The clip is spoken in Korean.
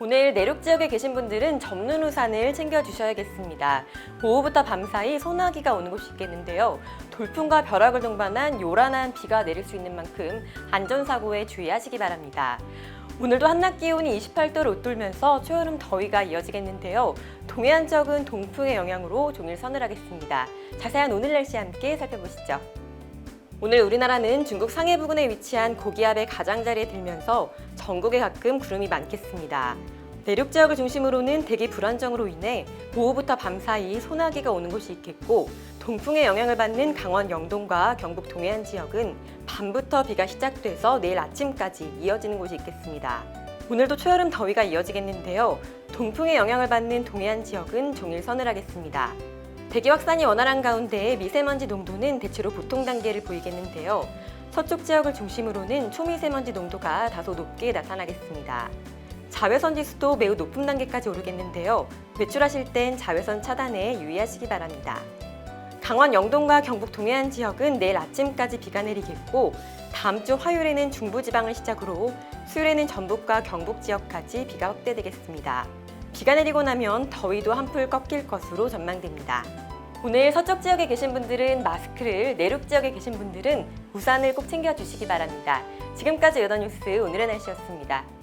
오늘 내륙 지역에 계신 분들은 접는 우산을 챙겨 주셔야겠습니다. 오후부터 밤사이 소나기가 오는 곳이 있겠는데요. 돌풍과 벼락을 동반한 요란한 비가 내릴 수 있는 만큼 안전사고에 주의하시기 바랍니다. 오늘도 한낮 기온이 28도를 웃돌면서 초여름 더위가 이어지겠는데요. 동해안 지역은 동풍의 영향으로 종일 서늘하겠습니다. 자세한 오늘 날씨 함께 살펴보시죠. 오늘 우리나라는 중국 상해 부근에 위치한 고기압의 가장자리에 들면서 전국에 가끔 구름이 많겠습니다. 내륙 지역을 중심으로는 대기 불안정으로 인해 오후부터 밤 사이 소나기가 오는 곳이 있겠고 동풍의 영향을 받는 강원 영동과 경북 동해안 지역은 밤부터 비가 시작돼서 내일 아침까지 이어지는 곳이 있겠습니다. 오늘도 초여름 더위가 이어지겠는데요. 동풍의 영향을 받는 동해안 지역은 종일 서늘하겠습니다. 대기 확산이 원활한 가운데 미세먼지 농도는 대체로 보통 단계를 보이겠는데요. 서쪽 지역을 중심으로는 초미세먼지 농도가 다소 높게 나타나겠습니다. 자외선 지수도 매우 높은 단계까지 오르겠는데요. 외출하실 땐 자외선 차단에 유의하시기 바랍니다. 강원 영동과 경북 동해안 지역은 내일 아침까지 비가 내리겠고 다음 주 화요일에는 중부 지방을 시작으로 수요일에는 전북과 경북 지역까지 비가 확대되겠습니다. 비가 내리고 나면 더위도 한풀 꺾일 것으로 전망됩니다. 오늘 서쪽 지역에 계신 분들은 마스크를, 내륙 지역에 계신 분들은 우산을 꼭 챙겨주시기 바랍니다. 지금까지 여더 뉴스 오늘의 날씨였습니다.